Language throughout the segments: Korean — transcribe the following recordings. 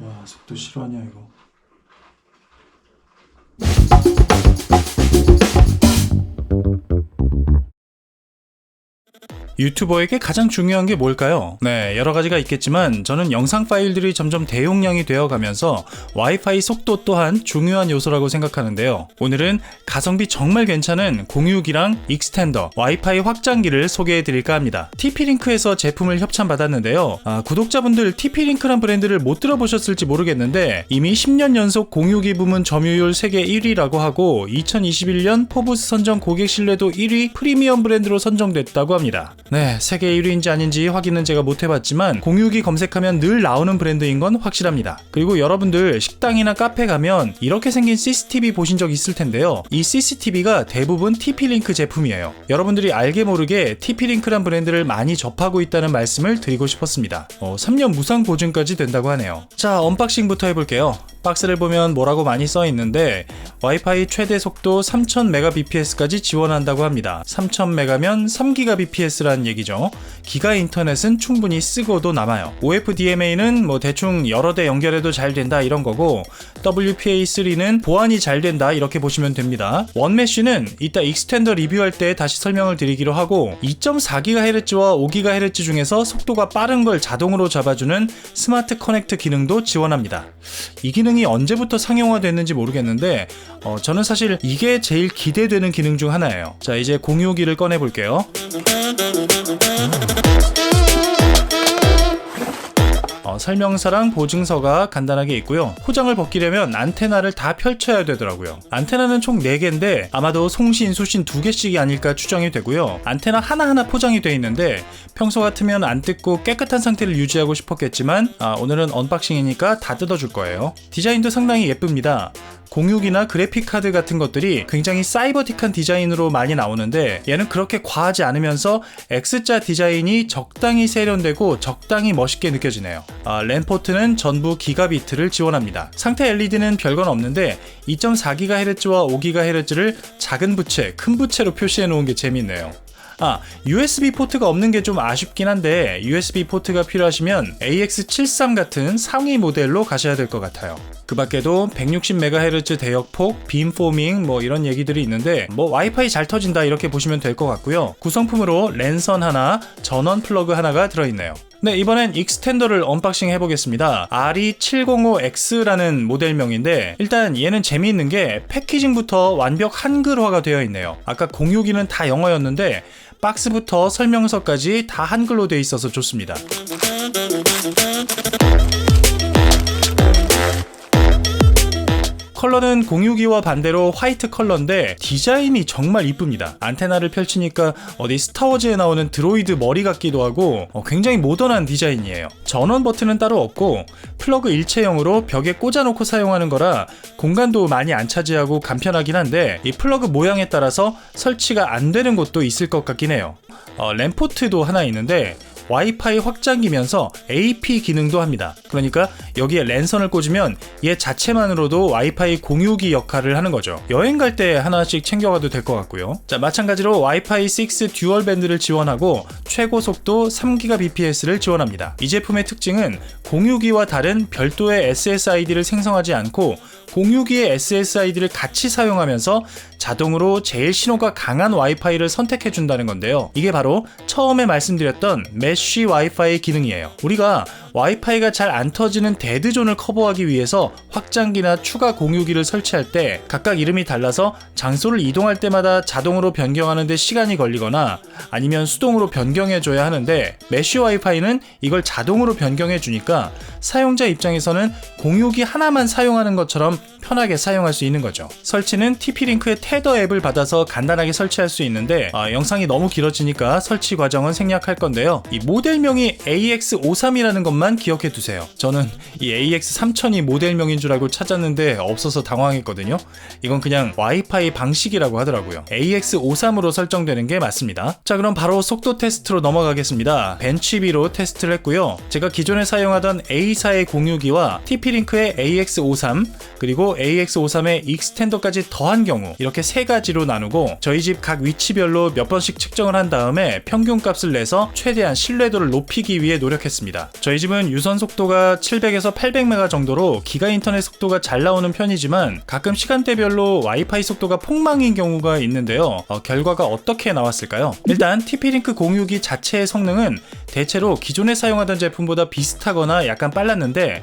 와 속도 실화냐 이거 유튜버에게 가장 중요한 게 뭘까요? 네, 여러 가지가 있겠지만 저는 영상 파일들이 점점 대용량이 되어 가면서 와이파이 속도 또한 중요한 요소라고 생각하는데요. 오늘은 가성비 정말 괜찮은 공유기랑 익스텐더, 와이파이 확장기를 소개해 드릴까 합니다. TP링크에서 제품을 협찬받았는데요. 아, 구독자분들 TP링크란 브랜드를 못 들어보셨을지 모르겠는데 이미 10년 연속 공유기 부문 점유율 세계 1위라고 하고 2021년 포브스 선정 고객 신뢰도 1위 프리미엄 브랜드로 선정됐다고 합니다. 네, 세계 1위인지 아닌지 확인은 제가 못 해봤지만 공유기 검색하면 늘 나오는 브랜드인 건 확실합니다. 그리고 여러분들 식당이나 카페 가면 이렇게 생긴 CCTV 보신 적 있을 텐데요. 이 CCTV가 대부분 TP-링크 제품이에요. 여러분들이 알게 모르게 TP-링크란 브랜드를 많이 접하고 있다는 말씀을 드리고 싶었습니다. 어, 3년 무상 보증까지 된다고 하네요. 자, 언박싱부터 해볼게요. 박스를 보면 뭐라고 많이 써 있는데 와이파이 최대 속도 3000mbps까지 지원한다고 합니다. 3000메가면 3GBps라는 얘기죠. 기가 인터넷은 충분히 쓰고도 남아요. OFDMA는 뭐 대충 여러 대 연결해도 잘 된다 이런 거고 WPA3는 보안이 잘 된다 이렇게 보시면 됩니다. 원메쉬는 이따 익스텐더 리뷰할 때 다시 설명을 드리기로 하고 2.4GHz와 5GHz 중에서 속도가 빠른 걸 자동으로 잡아주는 스마트 커넥트 기능도 지원합니다. 이 기능 이 언제부터 상용화됐는지 모르겠는데 어, 저는 사실 이게 제일 기대되는 기능 중 하나예요. 자 이제 공유기를 꺼내 볼게요. 설명서랑 보증서가 간단하게 있고요. 포장을 벗기려면 안테나를 다 펼쳐야 되더라고요. 안테나는 총 4개인데 아마도 송신, 수신 2개씩이 아닐까 추정이 되고요. 안테나 하나하나 포장이 되어 있는데 평소 같으면 안 뜯고 깨끗한 상태를 유지하고 싶었겠지만 아, 오늘은 언박싱이니까 다 뜯어줄 거예요. 디자인도 상당히 예쁩니다. 공유기나 그래픽 카드 같은 것들이 굉장히 사이버틱한 디자인으로 많이 나오는데 얘는 그렇게 과하지 않으면서 X자 디자인이 적당히 세련되고 적당히 멋있게 느껴지네요. 아, 램포트는 전부 기가비트를 지원합니다. 상태 LED는 별건 없는데 2.4GHz와 5GHz를 작은 부채, 큰 부채로 표시해 놓은 게 재밌네요. 아, USB 포트가 없는 게 좀 아쉽긴 한데 USB 포트가 필요하시면 AX73 같은 상위 모델로 가셔야 될 것 같아요. 그 밖에도 160MHz 대역폭, 빔포밍 뭐 이런 얘기들이 있는데 뭐 와이파이 잘 터진다 이렇게 보시면 될 것 같고요. 구성품으로 랜선 하나, 전원 플러그 하나가 들어있네요. 네, 이번엔 익스텐더를 언박싱 해보겠습니다. RE705X라는 모델명인데, 일단 얘는 재미있는 게 패키징부터 완벽 한글화가 되어 있네요. 아까 공유기는 다 영어였는데, 박스부터 설명서까지 다 한글로 되어 있어서 좋습니다. 컬러는 공유기와 반대로 화이트 컬러인데 디자인이 정말 이쁩니다. 안테나를 펼치니까 어디 스타워즈에 나오는 드로이드 머리 같기도 하고 어, 굉장히 모던한 디자인이에요. 전원 버튼은 따로 없고 플러그 일체형으로 벽에 꽂아놓고 사용하는 거라 공간도 많이 안 차지하고 간편하긴 한데 이 플러그 모양에 따라서 설치가 안 되는 곳도 있을 것 같긴 해요. 어, 램포트도 하나 있는데 와이파이 확장기면서 AP 기능도 합니다. 그러니까 여기에 랜선을 꽂으면 얘 자체만으로도 와이파이 공유기 역할을 하는 거죠. 여행 갈 때 하나씩 챙겨가도 될 것 같고요. 자, 마찬가지로 와이파이 6 듀얼 밴드를 지원하고 최고 속도 3GBps를 지원합니다. 이 제품의 특징은 공유기와 다른 별도의 SSID를 생성하지 않고 공유기의 SSID를 같이 사용하면서 자동으로 제일 신호가 강한 와이파이를 선택해 준다는 건데요. 이게 바로 처음에 말씀드렸던 메쉬 와이파이 기능이에요. 우리가 와이파이가 잘 안 터지는 데드존을 커버하기 위해서 확장기나 추가 공유기를 설치할 때 각각 이름이 달라서 장소를 이동할 때마다 자동으로 변경하는데 시간이 걸리거나 아니면 수동으로 변경해줘야 하는데 메쉬 와이파이는 이걸 자동으로 변경해 주니까 사용자 입장에서는 공유기 하나만 사용하는 것처럼 편하게 사용할 수 있는 거죠. 설치는 TP-링크의 테더 앱을 받아서 간단하게 설치할 수 있는데 아, 영상이 너무 길어지니까 설치 과정은 생략할 건데요. 이 모델명이 AX53이라는 것만 기억해 두세요. 저는 이 AX3000이 모델명인 줄 알고 찾았는데 없어서 당황했거든요. 이건 그냥 와이파이 방식이라고 하더라고요. AX53으로 설정되는 게 맞습니다. 자 그럼 바로 속도 테스트로 넘어가겠습니다. 벤치비로 테스트를 했고요. 제가 기존에 사용하던 A사의 공유기와 TP-링크의 AX53 그리고 AX53의 익스텐더까지 더한 경우 이렇게 세 가지로 나누고 저희 집 각 위치별로 몇 번씩 측정을 한 다음에 평균 값을 내서 최대한 신뢰도를 높이기 위해 노력했습니다. 저희 집은 집은 유선 속도가 700에서 800메가 정도로 기가 인터넷 속도가 잘 나오는 편이지만 가끔 시간대별로 와이파이 속도가 폭망인 경우가 있는데요. 어, 결과가 어떻게 나왔을까요? 일단 TP-링크 공유기 자체의 성능은 대체로 기존에 사용하던 제품보다 비슷하거나 약간 빨랐는데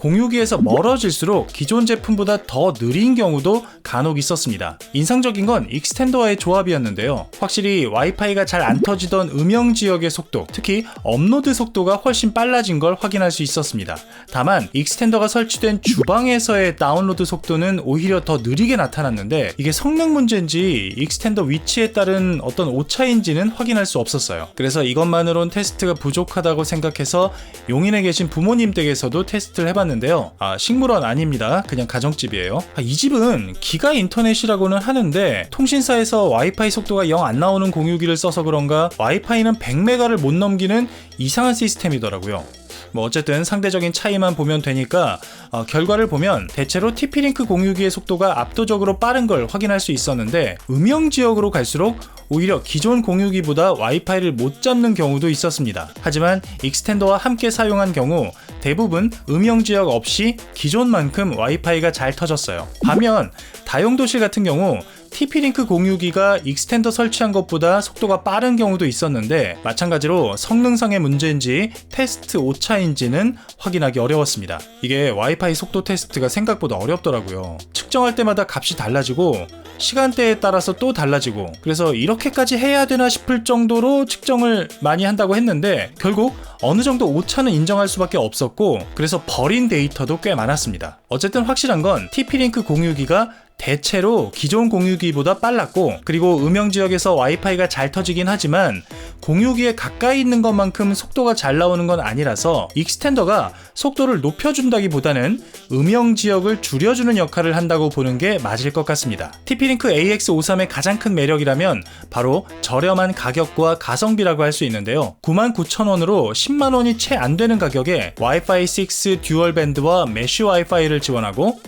공유기에서 멀어질수록 기존 제품보다 더 느린 경우도 간혹 있었습니다. 인상적인 건 익스텐더와의 조합이었는데요. 확실히 와이파이가 잘 안 터지던 음영 지역의 속도, 특히 업로드 속도가 훨씬 빨라진 걸 확인할 수 있었습니다. 다만 익스텐더가 설치된 주방에서의 다운로드 속도는 오히려 더 느리게 나타났는데 이게 성능 문제인지 익스텐더 위치에 따른 어떤 오차인지는 확인할 수 없었어요. 그래서 이것만으론 테스트가 부족하다고 생각해서 용인에 계신 부모님 댁에서도 테스트를 해봤는데 요. 아, 식물원 아닙니다. 그냥 가정집이에요. 아, 이 집은 기가 인터넷이라고는 하는데 통신사에서 와이파이 속도가 영 안 나오는 공유기를 써서 그런가 와이파이는 100메가를 못 넘기는 이상한 시스템이더라고요. 뭐 어쨌든 상대적인 차이만 보면 되니까 어, 결과를 보면 대체로 TP-링크 공유기의 속도가 압도적으로 빠른 걸 확인할 수 있었는데 음영 지역으로 갈수록 오히려 기존 공유기보다 와이파이를 못 잡는 경우도 있었습니다. 하지만 익스텐더와 함께 사용한 경우 대부분 음영 지역 없이 기존만큼 와이파이가 잘 터졌어요. 반면 다용도실 같은 경우 TP-링크 공유기가 익스텐더 설치한 것보다 속도가 빠른 경우도 있었는데 마찬가지로 성능상의 문제인지 테스트 오차인지는 확인하기 어려웠습니다. 이게 와이파이 속도 테스트가 생각보다 어렵더라고요. 측정할 때마다 값이 달라지고 시간대에 따라서 또 달라지고 그래서 이렇게까지 해야 되나 싶을 정도로 측정을 많이 한다고 했는데 결국 어느 정도 오차는 인정할 수밖에 없었고 그래서 버린 데이터도 꽤 많았습니다. 어쨌든 확실한 건 TP-링크 공유기가 대체로 기존 공유기보다 빨랐고 그리고 음영 지역에서 와이파이가 잘 터지긴 하지만 공유기에 가까이 있는 것만큼 속도가 잘 나오는 건 아니라서 익스텐더가 속도를 높여준다기보다는 음영 지역을 줄여주는 역할을 한다고 보는 게 맞을 것 같습니다. TP-링크 AX53의 가장 큰 매력이라면 바로 저렴한 가격과 가성비라고 할 수 있는데요. 99,000원으로 10만 원이 채 안 되는 가격에 와이파이 6 듀얼 밴드와 메쉬 와이파이를 지원하고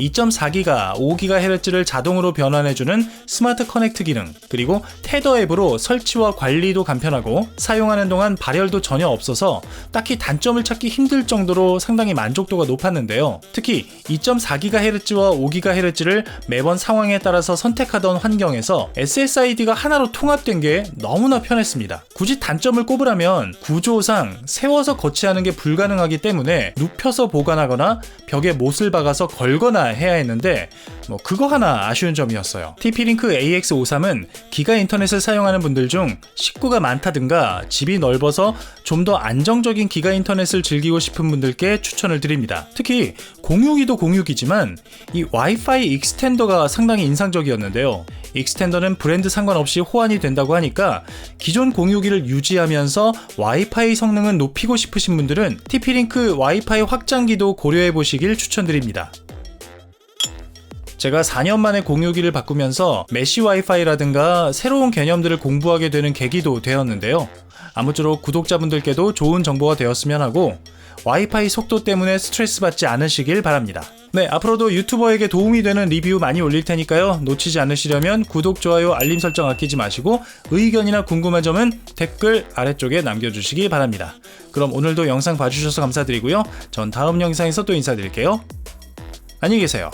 2.4기가 5GHz를 자동으로 변환해주는 스마트 커넥트 기능, 그리고 테더 앱으로 설치와 관리도 간편하고 사용하는 동안 발열도 전혀 없어서 딱히 단점을 찾기 힘들 정도로 상당히 만족도가 높았는데요. 특히 2.4GHz와 5GHz를 매번 상황에 따라서 선택하던 환경에서 SSID가 하나로 통합된 게 너무나 편했습니다. 굳이 단점을 꼽으라면 구조상 세워서 거치하는 게 불가능하기 때문에 눕혀서 보관하거나 벽에 못을 박아서 걸거나 해야 했는데 뭐 그거 하나 아쉬운 점이었어요. TP-링크 AX53은 기가 인터넷을 사용하는 분들 중 식구가 많다든가 집이 넓어서 좀 더 안정적인 기가 인터넷을 즐기고 싶은 분들께 추천을 드립니다. 특히 공유기도 공유기지만 이 와이파이 익스텐더가 상당히 인상적이었는데요. 익스텐더는 브랜드 상관없이 호환이 된다고 하니까 기존 공유기를 유지하면서 와이파이 성능은 높이고 싶으신 분들은 TP-링크 와이파이 확장기도 고려해 보시길 추천드립니다. 제가 4년 만에 공유기를 바꾸면서 메시 와이파이라든가 새로운 개념들을 공부하게 되는 계기도 되었는데요. 아무쪼록 구독자분들께도 좋은 정보가 되었으면 하고 와이파이 속도 때문에 스트레스 받지 않으시길 바랍니다. 네, 앞으로도 유튜버에게 도움이 되는 리뷰 많이 올릴 테니까요. 놓치지 않으시려면 구독, 좋아요, 알림 설정 아끼지 마시고 의견이나 궁금한 점은 댓글 아래쪽에 남겨주시기 바랍니다. 그럼 오늘도 영상 봐주셔서 감사드리고요. 전 다음 영상에서 또 인사드릴게요. 안녕히 계세요.